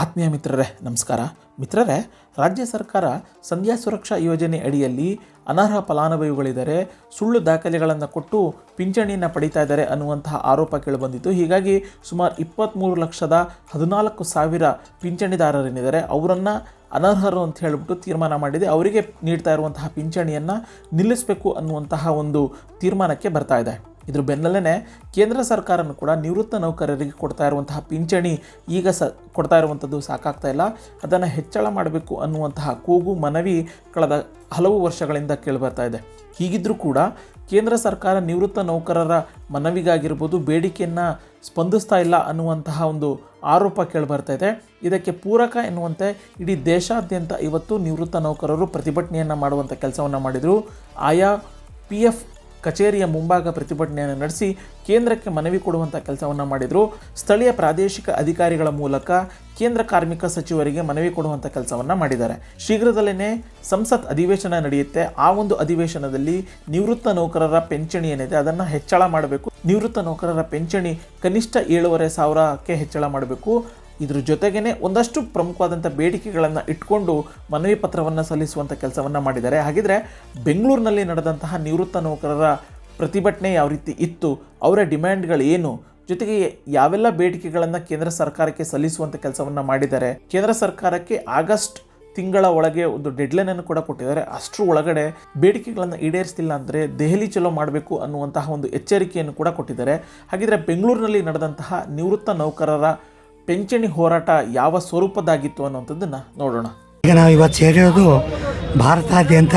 ಆತ್ಮೀಯ ಮಿತ್ರರೇ, ನಮಸ್ಕಾರ. ಮಿತ್ರರೇ, ರಾಜ್ಯ ಸರ್ಕಾರ ಸಂಧ್ಯಾ ಸುರಕ್ಷಾ ಯೋಜನೆ ಅಡಿಯಲ್ಲಿ ಅನರ್ಹ ಫಲಾನುಭವಿಗಳಿದ್ದಾರೆ ಸುಳ್ಳು ದಾಖಲೆಗಳನ್ನು ಕೊಟ್ಟು ಪಿಂಚಣಿಯನ್ನು ಪಡಿತಾ ಇದ್ದಾರೆ ಅನ್ನುವಂತಹ ಆರೋಪ ಕೇಳಿಬಂದಿತ್ತು. ಹೀಗಾಗಿ ಸುಮಾರು ಇಪ್ಪತ್ತ್ಮೂರು ಲಕ್ಷದ ಹದಿನಾಲ್ಕು ಸಾವಿರ ಪಿಂಚಣಿದಾರರೇನಿದ್ದಾರೆ ಅವರನ್ನು ಅನರ್ಹರು ಅಂತ ಹೇಳಿಬಿಟ್ಟು ತೀರ್ಮಾನ ಮಾಡಿದೆ. ಅವರಿಗೆ ನೀಡ್ತಾ ಇರುವಂತಹ ಪಿಂಚಣಿಯನ್ನು ನಿಲ್ಲಿಸಬೇಕು ಅನ್ನುವಂತಹ ಒಂದು ತೀರ್ಮಾನಕ್ಕೆ ಬರ್ತಾ ಇದೆ. ಇದ್ರ ಬೆನ್ನಲ್ಲೇ ಕೇಂದ್ರ ಸರ್ಕಾರನೂ ಕೂಡ ನಿವೃತ್ತ ನೌಕರರಿಗೆ ಕೊಡ್ತಾ ಇರುವಂತಹ ಪಿಂಚಣಿ ಈಗ ಸ ಕೊಡ್ತಾ ಇರುವಂಥದ್ದು ಸಾಕಾಗ್ತಾ ಇಲ್ಲ. ಅದನ್ನು ಹೆಚ್ಚಳ ಮಾಡಬೇಕು ಅನ್ನುವಂತಹ ಕೂಗು ಮನವಿ ಕಳೆದ ಹಲವು ವರ್ಷಗಳಿಂದ ಕೇಳಿಬರ್ತಾ ಇದೆ. ಹೀಗಿದ್ದರೂ ಕೂಡ ಕೇಂದ್ರ ಸರ್ಕಾರ ನಿವೃತ್ತ ನೌಕರರ ಮನವಿಗಾಗಿರ್ಬೋದು ಬೇಡಿಕೆಯನ್ನು ಸ್ಪಂದಿಸ್ತಾ ಇಲ್ಲ ಅನ್ನುವಂತಹ ಒಂದು ಆರೋಪ ಕೇಳಿಬರ್ತಾ ಇದೆ. ಇದಕ್ಕೆ ಪೂರಕ ಎನ್ನುವಂತೆ ಇಡೀ ದೇಶಾದ್ಯಂತ ಇವತ್ತು ನಿವೃತ್ತ ನೌಕರರು ಪ್ರತಿಭಟನೆಯನ್ನು ಮಾಡುವಂಥ ಕೆಲಸವನ್ನು ಮಾಡಿದರು. ಆಯಾ ಪಿ ಎಫ್ ಕಚೇರಿಯ ಮುಂಭಾಗ ಪ್ರತಿಭಟನೆಯನ್ನು ನಡೆಸಿ ಕೇಂದ್ರಕ್ಕೆ ಮನವಿ ಕೊಡುವಂಥ ಕೆಲಸವನ್ನು ಮಾಡಿದರು. ಸ್ಥಳೀಯ ಪ್ರಾದೇಶಿಕ ಅಧಿಕಾರಿಗಳ ಮೂಲಕ ಕೇಂದ್ರ ಕಾರ್ಮಿಕ ಸಚಿವರಿಗೆ ಮನವಿ ಕೊಡುವಂಥ ಕೆಲಸವನ್ನು ಮಾಡಿದ್ದಾರೆ. ಶೀಘ್ರದಲ್ಲೇ ಸಂಸತ್ ಅಧಿವೇಶನ ನಡೆಯುತ್ತೆ. ಆ ಒಂದು ಅಧಿವೇಶನದಲ್ಲಿ ನಿವೃತ್ತ ನೌಕರರ ಪಿಂಚಣಿ ಏನಿದೆ ಅದನ್ನು ಹೆಚ್ಚಳ ಮಾಡಬೇಕು. ನಿವೃತ್ತ ನೌಕರರ ಪಿಂಚಣಿ ಕನಿಷ್ಠ ಏಳುವರೆ ಸಾವಿರಕ್ಕೆ ಹೆಚ್ಚಳ ಮಾಡಬೇಕು. ಇದ್ರ ಜೊತೆಗೇ ಒಂದಷ್ಟು ಪ್ರಮುಖವಾದಂಥ ಬೇಡಿಕೆಗಳನ್ನು ಇಟ್ಕೊಂಡು ಮನವಿ ಪತ್ರವನ್ನು ಸಲ್ಲಿಸುವಂಥ ಕೆಲಸವನ್ನು ಮಾಡಿದ್ದಾರೆ. ಹಾಗಿದ್ರೆ ಬೆಂಗಳೂರಿನಲ್ಲಿ ನಡೆದಂತಹ ನಿವೃತ್ತ ನೌಕರರ ಪ್ರತಿಭಟನೆ ಯಾವ ರೀತಿ ಇತ್ತು, ಅವರ ಡಿಮ್ಯಾಂಡ್ಗಳು ಏನು, ಜೊತೆಗೆ ಯಾವೆಲ್ಲ ಬೇಡಿಕೆಗಳನ್ನು ಕೇಂದ್ರ ಸರ್ಕಾರಕ್ಕೆ ಸಲ್ಲಿಸುವಂಥ ಕೆಲಸವನ್ನು ಮಾಡಿದ್ದಾರೆ. ಕೇಂದ್ರ ಸರ್ಕಾರಕ್ಕೆ ಆಗಸ್ಟ್ ತಿಂಗಳ ಒಳಗೆ ಒಂದು ಡೆಡ್ಲೈನನ್ನು ಕೂಡ ಕೊಟ್ಟಿದ್ದಾರೆ. ಅಷ್ಟರ ಒಳಗಡೆ ಬೇಡಿಕೆಗಳನ್ನು ಈಡೇರಿಸ್ತಿಲ್ಲ ಅಂದರೆ ದೆಹಲಿ ಚಲೋ ಮಾಡಬೇಕು ಅನ್ನುವಂತಹ ಒಂದು ಎಚ್ಚರಿಕೆಯನ್ನು ಕೂಡ ಕೊಟ್ಟಿದ್ದಾರೆ. ಹಾಗಿದ್ರೆ ಬೆಂಗಳೂರಿನಲ್ಲಿ ನಡೆದಂತಹ ನಿವೃತ್ತ ನೌಕರರ ಪಿಂಚಣಿ ಹೋರಾಟ ಯಾವ ಸ್ವರೂಪದಾಗಿತ್ತು ಅನ್ನುವಂಥದ್ದನ್ನು ನೋಡೋಣ. ಈಗ ನಾವು ಇವತ್ತು ಸೇರಿರೋದು ಭಾರತಾದ್ಯಂತ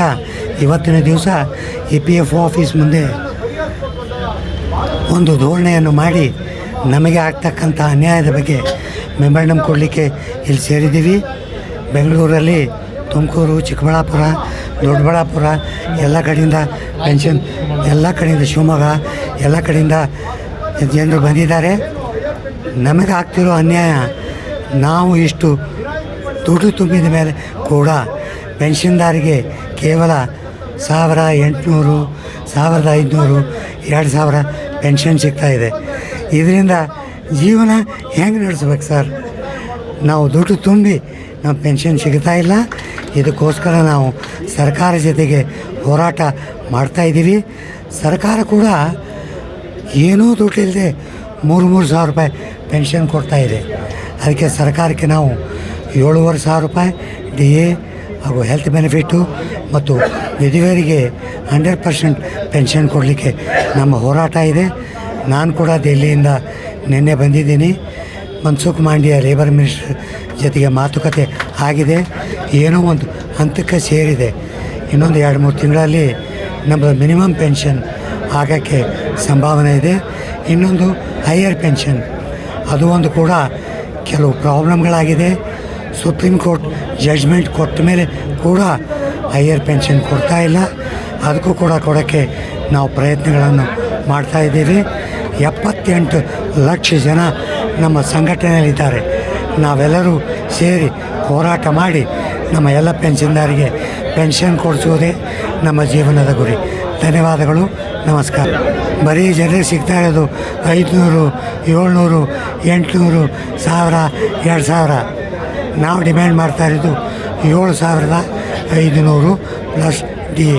ಇವತ್ತಿನ ದಿವಸ ಇ ಪಿ ಎಫ್ ಆಫೀಸ್ ಮುಂದೆ ಒಂದು ಧೋರಣೆಯನ್ನು ಮಾಡಿ ನಮಗೆ ಆಗ್ತಕ್ಕಂಥ ಅನ್ಯಾಯದ ಬಗ್ಗೆ ಮೆಮೊರಂಡಮ್ ಕೊಡಲಿಕ್ಕೆ ಇಲ್ಲಿ ಸೇರಿದ್ದೀವಿ. ಬೆಂಗಳೂರಲ್ಲಿ ತುಮಕೂರು, ಚಿಕ್ಕಬಳ್ಳಾಪುರ, ದೊಡ್ಡಬಳ್ಳಾಪುರ, ಎಲ್ಲ ಕಡೆಯಿಂದ ಪೆನ್ಷನ್, ಎಲ್ಲ ಕಡೆಯಿಂದ ಶಿವಮೊಗ್ಗ, ಎಲ್ಲ ಕಡೆಯಿಂದ ಜನರು ಬಂದಿದ್ದಾರೆ. ನಮಗೆ ಆಗ್ತಿರೋ ಅನ್ಯಾಯ, ನಾವು ಇಷ್ಟು ದುಡ್ಡು ತುಂಬಿದ ಮೇಲೆ ಕೂಡ ಪೆನ್ಷನ್ದಾರಿಗೆ ಕೇವಲ ಸಾವಿರ ಎಂಟುನೂರು, ಸಾವಿರದ ಐದುನೂರು, ಎರಡು ಸಾವಿರ ಪೆನ್ಷನ್ ಸಿಗ್ತಾಯಿದೆ ಇದೆ. ಇದರಿಂದ ಜೀವನ ಹೆಂಗೆ ನಡೆಸ್ಬೇಕು ಸರ್? ನಾವು ದುಡ್ಡು ತುಂಬಿ ನಾವು ಪೆನ್ಷನ್ ಸಿಗ್ತಾ ಇಲ್ಲ. ಇದಕ್ಕೋಸ್ಕರ ನಾವು ಸರ್ಕಾರ ಜೊತೆಗೆ ಹೋರಾಟ ಮಾಡ್ತಾಯಿದ್ದೀವಿ ಸರ್ಕಾರ ಕೂಡ ಏನೂ ದುಡ್ಡಿಲ್ಲದೆ ಮೂರು ಮೂರು ಸಾವಿರ ರೂಪಾಯಿ ಪೆನ್ಷನ್ ಕೊಡ್ತಾ ಇದೆ. ಅದಕ್ಕೆ ಸರ್ಕಾರಕ್ಕೆ ನಾವು ಏಳುವರೆ ಸಾವಿರ ರೂಪಾಯಿ ಡಿ ಎ ಹಾಗೂ ಹೆಲ್ತ್ ಬೆನಿಫಿಟ್ಟು ಮತ್ತು ವಿಧವೆಯರಿಗೆ ಹಂಡ್ರೆಡ್ ಪರ್ಸೆಂಟ್ ಪೆನ್ಷನ್ ಕೊಡಲಿಕ್ಕೆ ನಮ್ಮ ಹೋರಾಟ ಇದೆ. ನಾನು ಕೂಡ ದೆಹಲಿಯಿಂದ ನಿನ್ನೆ ಬಂದಿದ್ದೀನಿ. ಮನ್ಸುಖ್ ಮಾಂಡ್ಯ ಲೇಬರ್ ಮಿನಿಸ್ಟರ್ ಜೊತೆಗೆ ಮಾತುಕತೆ ಆಗಿದೆ. ಏನೋ ಒಂದು ಹಂತಕ್ಕೆ ಸೇರಿದೆ. ಇನ್ನೊಂದು ಎರಡು, ಮೂರು ತಿಂಗಳಲ್ಲಿ ನಮ್ಮದು ಮಿನಿಮಮ್ ಪೆನ್ಷನ್ ಆಗೋಕ್ಕೆ ಸಂಭಾವನೆ ಇದೆ. ಇನ್ನೊಂದು ಹೈಯರ್ ಪೆನ್ಷನ್ ಅದು ಒಂದು ಕೂಡ ಕೆಲವು ಪ್ರಾಬ್ಲಮ್ಗಳಾಗಿದೆ. ಸುಪ್ರೀಂ ಕೋರ್ಟ್ ಜಡ್ಜ್ಮೆಂಟ್ ಕೊಟ್ಟ ಮೇಲೆ ಕೂಡ ಹೈಯರ್ ಪೆನ್ಷನ್ ಕೊಡ್ತಾ ಇಲ್ಲ. ಅದಕ್ಕೂ ಕೂಡ ಕೊಡೋಕ್ಕೆ ನಾವು ಪ್ರಯತ್ನಗಳನ್ನು ಮಾಡ್ತಾ ಇದ್ದೀವಿ. ಎಪ್ಪತ್ತೆಂಟು ಲಕ್ಷ ಜನ ನಮ್ಮ ಸಂಘಟನೆಯಲ್ಲಿದ್ದಾರೆ. ನಾವೆಲ್ಲರೂ ಸೇರಿ ಹೋರಾಟ ಮಾಡಿ ನಮ್ಮ ಎಲ್ಲ ಪೆನ್ಷನ್ದಾರಿಗೆ ಪೆನ್ಷನ್ ಕೊಡಿಸೋದೇ ನಮ್ಮ ಜೀವನದ ಗುರಿ. ಧನ್ಯವಾದಗಳು. ನಮಸ್ಕಾರ. ಬರೀ ಜನರಿಗೆ ಸಿಗ್ತಾ ಇರೋದು ಐದುನೂರು, ಏಳ್ನೂರು, ಎಂಟುನೂರು, ಸಾವಿರ, ಎರಡು ಸಾವಿರ. ನಾವು ಡಿಮ್ಯಾಂಡ್ ಮಾಡ್ತಾ ಇರೋದು ಏಳು ಸಾವಿರದ ಐದುನೂರು plus D.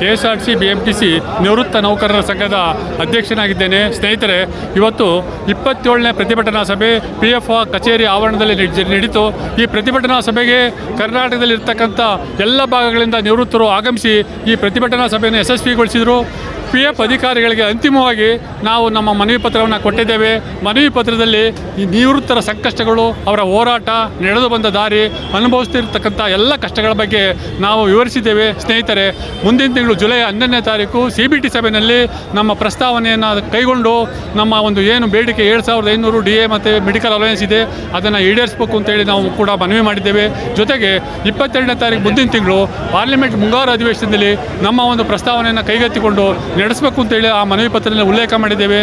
K S R C B M T C ನಿವೃತ್ತ ನೌಕರರ ಸಂಘದ ಅಧ್ಯಕ್ಷನಾಗಿದ್ದೇನೆ. ಸ್ನೇಹಿತರೆ, ಇವತ್ತು ಇಪ್ಪತ್ತೇಳನೇ ಪ್ರತಿಭಟನಾ ಸಭೆ ಪಿ ಎಫ್ ಕಚೇರಿ ಆವರಣದಲ್ಲಿ ನಡೆ- ನಡೀತು. ಈ ಪ್ರತಿಭಟನಾ ಸಭೆಗೆ ಕರ್ನಾಟಕದಲ್ಲಿರ್ತಕ್ಕಂಥ ಎಲ್ಲ ಭಾಗಗಳಿಂದ ನಿವೃತ್ತರು ಆಗಮಿಸಿ ಈ ಪ್ರತಿಭಟನಾ ಸಭೆಯನ್ನು ಯಶಸ್ವಿಗೊಳಿಸಿದರು. ಪಿ ಎಫ್ ಅಧಿಕಾರಿಗಳಿಗೆ ಅಂತಿಮವಾಗಿ ನಾವು ನಮ್ಮ ಮನವಿ ಪತ್ರವನ್ನು ಕೊಟ್ಟಿದ್ದೇವೆ. ಮನವಿ ಪತ್ರದಲ್ಲಿ ಈ ನಿವೃತ್ತರ ಸಂಕಷ್ಟಗಳು, ಅವರ ಹೋರಾಟ, ನಡೆದು ಬಂದ ದಾರಿ, ಅನುಭವಿಸ್ತಿರ್ತಕ್ಕಂಥ ಎಲ್ಲ ಕಷ್ಟಗಳ ಬಗ್ಗೆ ನಾವು ವಿವರಿಸಿದ್ದೇವೆ. ಸ್ನೇಹಿತರೆ, ಮುಂದಿನ ತಿಂಗಳು ಜುಲೈ ಹನ್ನೊಂದನೇ ತಾರೀಕು ಸಿ ಬಿ ಟಿ ಸಭೆಯಲ್ಲಿ ನಮ್ಮ ಪ್ರಸ್ತಾವನೆಯನ್ನು ಕೈಗೊಂಡು ನಮ್ಮ ಒಂದು ಏನು ಬೇಡಿಕೆ ಏಳು ಸಾವಿರದ ಐನೂರು ಡಿ ಎ ಮತ್ತು ಮೆಡಿಕಲ್ ಅಲವೆನ್ಸ್ ಇದೆ, ಅದನ್ನು ಈಡೇರಿಸಬೇಕು ಅಂತೇಳಿ ನಾವು ಕೂಡ ಮನವಿ ಮಾಡಿದ್ದೇವೆ. ಜೊತೆಗೆ ಇಪ್ಪತ್ತೆರಡನೇ ತಾರೀಕು ಮುಂದಿನ ತಿಂಗಳು ಪಾರ್ಲಿಮೆಂಟ್ ಮುಂಗಾರು ಅಧಿವೇಶನದಲ್ಲಿ ನಮ್ಮ ಒಂದು ಪ್ರಸ್ತಾವನೆಯನ್ನು ಕೈಗೆತ್ತಿಕೊಂಡು ನಡೆಸಬೇಕು ಅಂತೇಳಿ ಆ ಮನವಿ ಪತ್ರದಲ್ಲಿ ಉಲ್ಲೇಖ ಮಾಡಿದ್ದೇವೆ.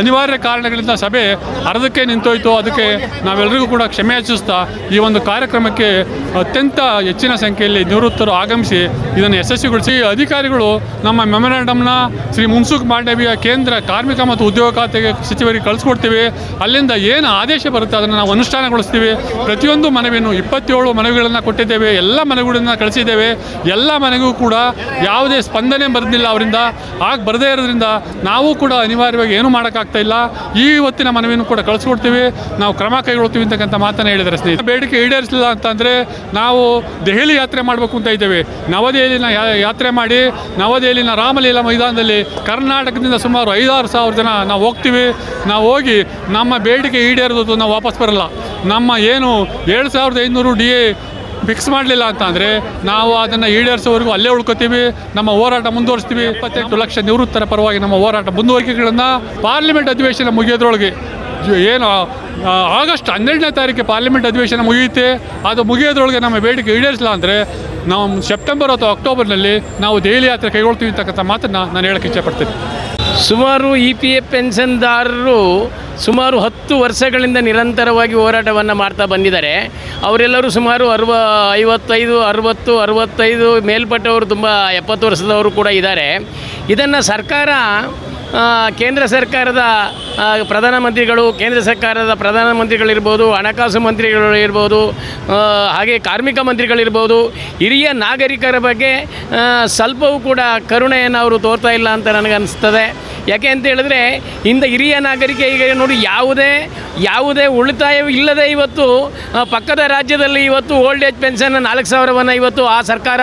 ಅನಿವಾರ್ಯ ಕಾರಣಗಳಿಂದ ಸಭೆ ಅರ್ಧಕ್ಕೆ ನಿಂತೋಯ್ತು. ಅದಕ್ಕೆ ನಾವೆಲ್ಲರಿಗೂ ಕೂಡ ಕ್ಷಮೆ ಯಾಚಿಸ್ತಾ ಈ ಒಂದು ಕಾರ್ಯಕ್ರಮಕ್ಕೆ ಅತ್ಯಂತ ಹೆಚ್ಚಿನ ಸಂಖ್ಯೆಯಲ್ಲಿ ನಿವೃತ್ತರು ಆಗಮಿಸಿ ಇದನ್ನು ಯಶಸ್ವಿಗೊಳಿಸಿ. ಅಧಿಕಾರಿಗಳು ನಮ್ಮ ಮೆಮೊರಾಂಡಮ್ನ ಶ್ರೀ ಮುನ್ಸುಖ್ ಮಾಂಡವಿಯ ಕೇಂದ್ರ ಕಾರ್ಮಿಕ ಮತ್ತು ಉದ್ಯೋಗ ಖಾತೆಗೆ ಸಚಿವರಿಗೆ ಕಳಿಸ್ಕೊಡ್ತೀವಿ. ಅಲ್ಲಿಂದ ಏನು ಆದೇಶ ಬರುತ್ತೆ ಅದನ್ನು ನಾವು ಅನುಷ್ಠಾನಗೊಳಿಸ್ತೀವಿ. ಪ್ರತಿಯೊಂದು ಮನವಿಯನ್ನು ಇಪ್ಪತ್ತೇಳು ಮನವಿಗಳನ್ನು ಕೊಟ್ಟಿದ್ದೇವೆ. ಎಲ್ಲ ಮನವಿಗಳನ್ನು ಕಳಿಸಿದ್ದೇವೆ. ಎಲ್ಲ ಮನೆಗೂ ಕೂಡ ಯಾವುದೇ ಸ್ಪಂದನೆ ಬರೆದಿಲ್ಲ ಅವರಿಂದ. ಆಗ ಬರದೇ ಇರೋದ್ರಿಂದ ನಾವು ಕೂಡ ಅನಿವಾರ್ಯವಾಗಿ ಏನು ಮಾಡೋಕ್ಕಾಗ್ತಾ ಇಲ್ಲ. ಈ ಹೊತ್ತಿನ ಮನವಿಯನ್ನು ಕೂಡ ಕಳಿಸ್ಕೊಡ್ತೀವಿ. ನಾವು ಕ್ರಮ ಕೈಗೊಳ್ತೀವಿ ಅಂತಕ್ಕಂಥ ಮಾತನ್ನು ಹೇಳಿದರೆ ಸ್ನೇಹಿತರೆ. ಬೇಡಿಕೆ ಈಡೇರಿಸಲಿಲ್ಲ ಅಂತಂದರೆ ನಾವು ದೆಹಲಿ ಯಾತ್ರೆ ಮಾಡಬೇಕು ಅಂತ ಇದ್ದೇವೆ. ನವದೆಹಲಿನ ಯಾತ್ರೆ ಮಾಡಿ ನವದೆಹಲಿನ ರಾಮಲೀಲಾ ಮೈದಾನದಲ್ಲಿ ಕರ್ನಾಟಕದಿಂದ ಸುಮಾರು ಐದಾರು ಸಾವಿರ ಜನ ನಾವು ಹೋಗ್ತೀವಿ. ನಾವು ಹೋಗಿ ನಮ್ಮ ಬೇಡಿಕೆ ಈಡೇರಿದ್ದು ನಾವು ವಾಪಸ್ ಬರಲ್ಲ. ನಮ್ಮ ಏನು ಏಳು ಸಾವಿರದ ಐನೂರು ಡಿ ಎ ಫಿಕ್ಸ್ ಮಾಡಲಿಲ್ಲ ಅಂತ ಅಂದರೆ ನಾವು ಅದನ್ನು ಈಡೇರಿಸೋವರೆಗೂ ಅಲ್ಲೇ ಉಳ್ಕೋತೀವಿ, ನಮ್ಮ ಹೋರಾಟ ಮುಂದುವರಿಸ್ತೀವಿ. ಇಪ್ಪತ್ತೆಂಟು ಲಕ್ಷ ನಿವೃತ್ತರ ಪರವಾಗಿ ನಮ್ಮ ಹೋರಾಟ ಮುಂದುವರಿಕೆಗಳನ್ನು ಪಾರ್ಲಿಮೆಂಟ್ ಅಧಿವೇಶನ ಮುಗಿಯೋದ್ರೊಳಗೆ ಏನು ಆಗಸ್ಟ್ ಹನ್ನೆರಡನೇ ತಾರೀಕು ಪಾರ್ಲಿಮೆಂಟ್ ಅಧಿವೇಶನ ಮುಗಿಯುತ್ತೆ. ಅದು ಮುಗಿಯೋದ್ರೊಳಗೆ ನಮ್ಮ ಬೇಡಿಕೆ ಈಡೇರಿಸಲ್ಲ ಅಂದರೆ ನಾವು ಸೆಪ್ಟೆಂಬರ್ ಅಥವಾ ಅಕ್ಟೋಬರ್ನಲ್ಲಿ ನಾವು ದೆಹಲಿ ಯಾತ್ರೆ ಕೈಗೊಳ್ತೀವಿ ಅಂತಕ್ಕಂಥ ಮಾತನ್ನು ನಾನು ಹೇಳಕ್ಕೆ ಇಷ್ಟಪಡ್ತೀನಿ ಸುಮಾರು ಇ ಪಿ ಎಫ್ ಪೆನ್ಷನ್ದಾರರು ಸುಮಾರು ಹತ್ತು ವರ್ಷಗಳಿಂದ ನಿರಂತರವಾಗಿ ಹೋರಾಟವನ್ನು ಮಾಡ್ತಾ ಬಂದಿದ್ದಾರೆ. ಅವರೆಲ್ಲರೂ ಸುಮಾರು ಅರವ, ಐವತ್ತೈದು, ಅರವತ್ತು, ಅರವತ್ತೈದು, ಮೇಲ್ಪಟ್ಟವರು ತುಂಬ ಎಪ್ಪತ್ತು ವರ್ಷದವರು ಕೂಡ ಇದ್ದಾರೆ. ಇದನ್ನು ಸರ್ಕಾರ ಕೇಂದ್ರ ಸರ್ಕಾರದ ಪ್ರಧಾನಮಂತ್ರಿಗಳು, ಕೇಂದ್ರ ಸರ್ಕಾರದ ಪ್ರಧಾನಮಂತ್ರಿಗಳಿರ್ಬೋದು, ಹಣಕಾಸು ಮಂತ್ರಿಗಳು ಇರ್ಬೋದು ಹಾಗೆ ಕಾರ್ಮಿಕ ಮಂತ್ರಿಗಳಿರ್ಬೋದು, ಹಿರಿಯ ನಾಗರಿಕರ ಬಗ್ಗೆ ಸ್ವಲ್ಪವೂ ಕೂಡ ಕರುಣೆಯನ್ನು ಅವರು ತೋರ್ತಾ ಇಲ್ಲ ಅಂತ ನನಗನ್ನಿಸ್ತದೆ. ಯಾಕೆ ಅಂತ ಹೇಳಿದ್ರೆ, ಇಂದ ಹಿರಿಯ ನಾಗರಿಕ ಈಗ ನೋಡಿ ಯಾವುದೇ ಯಾವುದೇ ಉಳಿತಾಯ ಇಲ್ಲದೆ ಇವತ್ತು ಪಕ್ಕದ ರಾಜ್ಯದಲ್ಲಿ ಇವತ್ತು ಓಲ್ಡ್ ಏಜ್ ಪೆನ್ಷನ್ ನಾಲ್ಕು ಸಾವಿರವನ್ನು ಇವತ್ತು ಆ ಸರ್ಕಾರ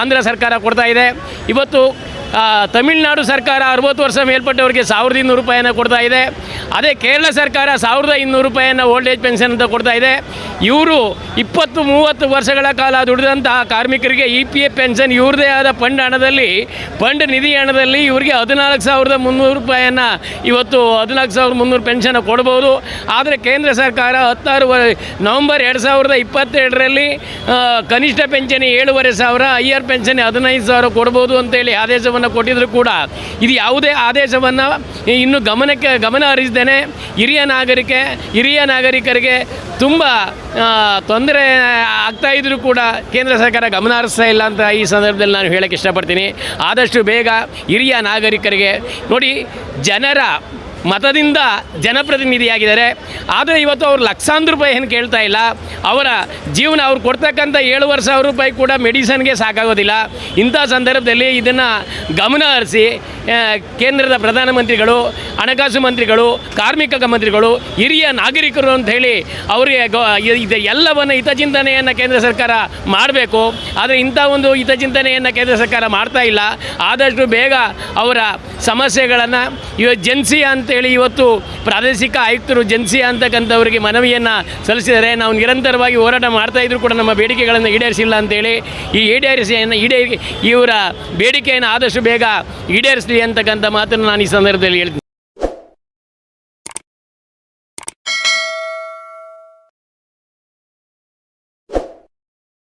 ಆಂಧ್ರ ಸರ್ಕಾರ ಕೊಡ್ತಾ ಇದೆ. ಇವತ್ತು ತಮಿಳುನಾಡು ಸರ್ಕಾರ ಅರವತ್ತು ವರ್ಷ ಮೇಲ್ಪಟ್ಟವರಿಗೆ ಸಾವಿರದ ಇನ್ನೂರು ರೂಪಾಯಿಯನ್ನು ಕೊಡ್ತಾ ಇದೆ. ಅದೇ ಕೇರಳ ಸರ್ಕಾರ ಸಾವಿರದ ಇನ್ನೂರು ರೂಪಾಯಿಯನ್ನು ಓಲ್ಡ್ ಏಜ್ ಪೆನ್ಷನ್ ಅಂತ ಕೊಡ್ತಾ ಇದೆ. ಇವರು ಇಪ್ಪತ್ತು, ಮೂವತ್ತು ವರ್ಷಗಳ ಕಾಲ ದುಡಿದಂತಹ ಕಾರ್ಮಿಕರಿಗೆ ಇ ಪಿ ಎಫ್ ಪೆನ್ಷನ್ ಇವ್ರದೇ ಆದ ಫಂಡ್ ಹಣದಲ್ಲಿ ಫಂಡ್ ನಿಧಿ ಹಣದಲ್ಲಿ ಇವರಿಗೆ ಹದಿನಾಲ್ಕು ಸಾವಿರದ ಮುನ್ನೂರು ರೂಪಾಯಿಯನ್ನು ಇವತ್ತು ಹದಿನಾಲ್ಕು ಸಾವಿರದ ಮುನ್ನೂರು ಪೆನ್ಷನ್ ಕೊಡ್ಬೋದು. ಆದರೆ ಕೇಂದ್ರ ಸರ್ಕಾರ ಹತ್ತಾರು ನವೆಂಬರ್ ಎರಡು ಸಾವಿರದ ಇಪ್ಪತ್ತೆರಡರಲ್ಲಿ ಕನಿಷ್ಠ ಪೆನ್ಷನ್ ಏಳುವರೆ ಸಾವಿರ ಹೈಯರ್ ಪೆನ್ಷನ್ ಹದಿನೈದು ಸಾವಿರ ಕೊಡ್ಬೋದು ಅಂತೇಳಿ ಆದೇಶವನ್ನು ಕೊಟ್ಟಿದ್ರು ಕೂಡ ಇದು ಯಾವುದೇ ಆದೇಶವನ್ನು ಇನ್ನು ಗಮನಕ್ಕೆ ಗಮನ ಹರಿಸ್ದೇನೆ ಹಿರಿಯ ನಾಗರಿಕೆ, ಹಿರಿಯ ನಾಗರಿಕರಿಗೆ ತುಂಬ ತೊಂದರೆ ಆಗ್ತಾ ಇದ್ರು ಕೂಡ ಕೇಂದ್ರ ಸರ್ಕಾರ ಗಮನ ಹರಿಸ್ತಾ ಇಲ್ಲ ಅಂತ ಈ ಸಂದರ್ಭದಲ್ಲಿ ನಾನು ಹೇಳಕ್ಕೆ ಇಷ್ಟಪಡ್ತೀನಿ. ಆದಷ್ಟು ಬೇಗ ಹಿರಿಯ ನಾಗರಿಕರಿಗೆ ನೋಡಿ ಜನರ ಮತದಿಂದ ಜನಪ್ರತಿನಿಧಿಯಾಗಿದ್ದಾರೆ. ಆದರೆ ಇವತ್ತು ಅವರು ಲಕ್ಷಾಂತರ ರೂಪಾಯಿ ಏನು ಕೇಳ್ತಾ ಇಲ್ಲ. ಅವರ ಜೀವನ ಅವ್ರು ಕೊಡ್ತಕ್ಕಂಥ ಏಳುವರೆ ಸಾವಿರ ರೂಪಾಯಿ ಕೂಡ ಮೆಡಿಸನ್ಗೆ ಸಾಕಾಗೋದಿಲ್ಲ. ಇಂಥ ಸಂದರ್ಭದಲ್ಲಿ ಇದನ್ನು ಗಮನ ಹರಿಸಿ ಕೇಂದ್ರದ ಪ್ರಧಾನಮಂತ್ರಿಗಳು ಹಣಕಾಸು ಮಂತ್ರಿಗಳು, ಕಾರ್ಮಿಕ ಮಂತ್ರಿಗಳು, ಹಿರಿಯ ನಾಗರಿಕರು ಅಂತ ಹೇಳಿ ಅವರಿಗೆ ಇದು ಎಲ್ಲವನ್ನು ಹಿತಚಿಂತನೆಯನ್ನು ಕೇಂದ್ರ ಸರ್ಕಾರ ಮಾಡಬೇಕು. ಆದರೆ ಇಂಥ ಒಂದು ಹಿತಚಿಂತನೆಯನ್ನು ಕೇಂದ್ರ ಸರ್ಕಾರ ಮಾಡ್ತಾ ಇಲ್ಲ. ಆದಷ್ಟು ಬೇಗ ಅವರ ಸಮಸ್ಯೆಗಳನ್ನು ಇವತ್ತು ಜೆನ್ಸಿ ಅಂತೇಳಿ ಇವತ್ತು ಪ್ರಾದೇಶಿಕ ಆಯುಕ್ತರು ಜೆನ್ಸಿ ಅಂತಕ್ಕಂಥವರಿಗೆ ಮನವಿಯನ್ನು ಸಲ್ಲಿಸಿದರೆ ನಾವು ನಿರಂತರವಾಗಿ ಹೋರಾಟ ಮಾಡ್ತಾ ಇದ್ರು ಕೂಡ ನಮ್ಮ ಬೇಡಿಕೆಗಳನ್ನು ಈಡೇರಿಸಿಲ್ಲ ಅಂತೇಳಿ ಈ ಈಡೇರಿಸಿಯನ್ನು ಈಡೇರಿ ಇವರ ಬೇಡಿಕೆಯನ್ನು ಆದಷ್ಟು ಬೇಗ ಈಡೇರಿಸಲಿ ಅಂತಕ್ಕಂಥ ಮಾತನ್ನು ನಾನು ಈ ಸಂದರ್ಭದಲ್ಲಿ ಹೇಳ್ತೀನಿ.